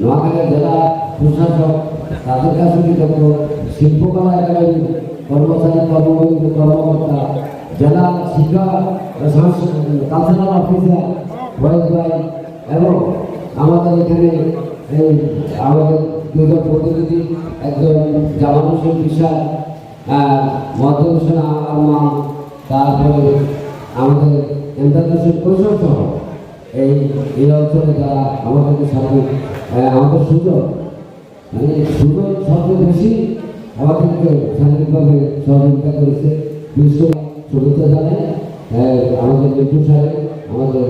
নোয়াখালী জেলা প্রশাসক, তাদের কাছে কৃতজ্ঞ শিল্পকলা একাডেমি কর্মচারী, কর্মবন্ধু, কর্মকর্তা, জেলা শিক্ষা কালচারাল অফিসার ফয়েজ ভাই এবং আমাদের এখানে এই আমাদের দুজন প্রতিনিধি, একজন জামাল হোসেন বিশাল মধ্যম হোসেন আলমা তারপরে আমাদের এমদাদ হোসেন এই এই অঞ্চলে যারা আমাদেরকে সাথে আমাদের সুযোগ মানে সুযোগ সবচেয়ে বেশি আমাদেরকে শারীরিকভাবে সহযোগিতা করেছে। বিশ্ব শুভেচ্ছা আহ, আমাদের মিঠু সাহেব আমাদের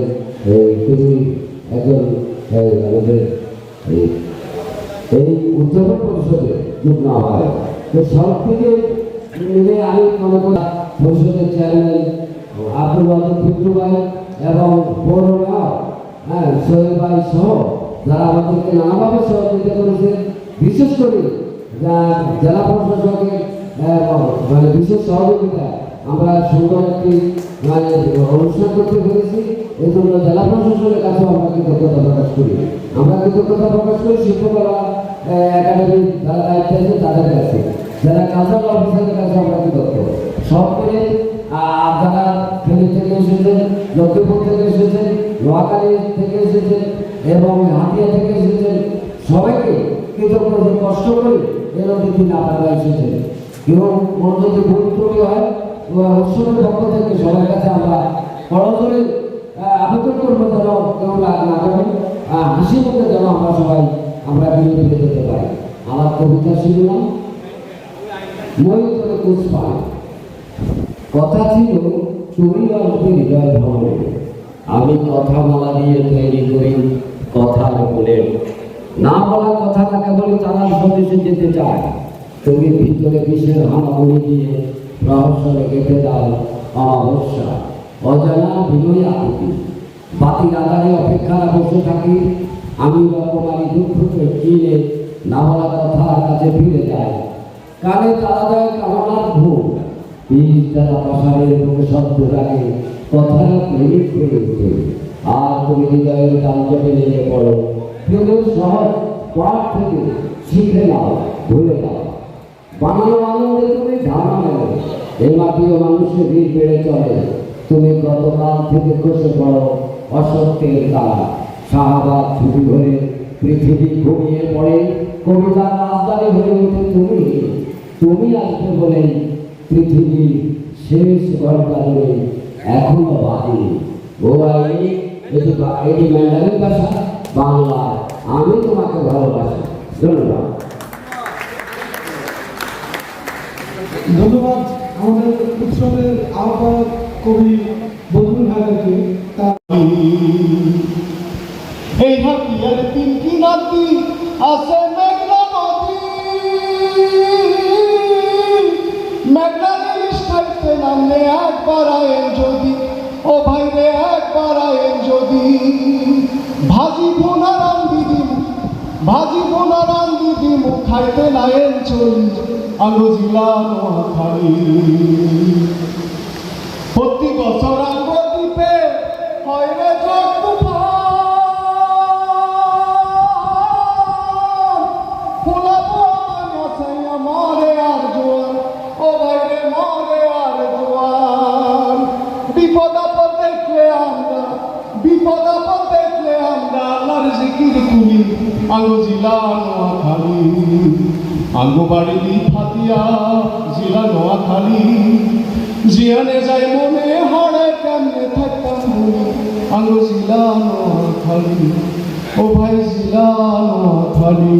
তিনি একজন আমাদের এই, উদযাপন পরিষদে যুগ্ম হয় তো সব থেকে মিলে আমি মনে করি পরিষদের চেয়ারম্যান আব্দুল ওয়াদুদ ভাই এবং পৌর হ্যাঁ সোহেল ভাই সহ যারা আমাদেরকে নানাভাবে সহযোগিতা করেছে বিশেষ করে জেলা প্রশাসকের মানে বিশেষ সহযোগিতা আমরা সুন্দর একটি মানে অনুষ্ঠান করতে পেরেছি। এই জন্য জেলা প্রশাসনের কাছে আমরা কৃতজ্ঞতা প্রকাশ করি। আমরা কৃতজ্ঞতা প্রকাশ করি শিল্পকলা আহ, একাডেমির যারা দায়িত্বে আছে তাদের কাছে। যারা কালচারাল অফিসারের কাছে আমরা কৃতজ্ঞ। লক্ষ্মীপুর থেকে এসেছেন নোয়াখালী থেকে এসেছেন এবং হাতিয়া থেকে এসেছেন সবাইকে কৃতজ্ঞ কষ্ট করে এর দিন আপনারা এসেছেন এবং কোনো যদি ভুল ত্রুটি হয় উৎসবের পক্ষ থেকে সবার কাছে আমরা করজোরে আবেদন করব যেন কেউ না না আহ, হাসি মুখে যেন আমরা সবাই আমরা বিয়ে ফিরে যেতে পারি। আমার কবিতা শুনলাম মই তোরে কথা ছিল তুমি আসবে হৃদয় ভ্রমণে আমি কথা বলা দিয়ে তৈরি করি কথার বলে না বলা কথা না কেবল তারা স্বদেশে যেতে চায়। তুমি ভিতরে বিষের হামাগুড়ি দিয়ে রহস্যে গেঁথে দাও অমাবস্যা, অজানা বিনয়ী আকুতি বাতির আধারে অপেক্ষায় বসে থাকি, আমি রকমারি দুঃখকে চিনে না বলা কথার কাছে ফিরে যাই। কানে তারা দেয় কামনার ভোগ দ্বারা আর তুমি পড়ো। পাঠ থেকে শিখে নাও তুমি এই বেড়ে চলে। তুমি গতকাল থেকে খসে পড়ো অসত্যের তারা শাহবাগ ছুটি ধরে পৃথিবী ঘুমিয়ে পড়ে। কবিতার রাজধানী হয়ে ওঠে তুমি। তুমি আসবে বলে পৃথিবী শেষ ধরে এখনও বাকি আই এটি এটি ম্যান্ডারিন ভাষা, বাংলা, আমি তোমাকে ভালোবাসি। ধন্যবাদ। ধন্যবাদ আমাদের উৎসবের আহ্বায়ক কবি বদরুল ভাইকে তার একবার আয়েন যদি, ও ভাই রে একবার আয়েন যদি। ভাজি ভোনা রান্ধি দিম ভাজি ভোনা দিম খাইতে নায়েন চলি, আলো জিলা নোয়াখালী প্রতি বছর আঙ্গ আলো জিলা নোয়াখালী আঙ্গো বাড়ি ফাতিয়া জিলা নোয়াখালী। জিয়ানে যাই মনে হরে কেমনে থাকতাম আলো জিলা নোয়াখালী। ও ভাই জিলা নোয়াখালী।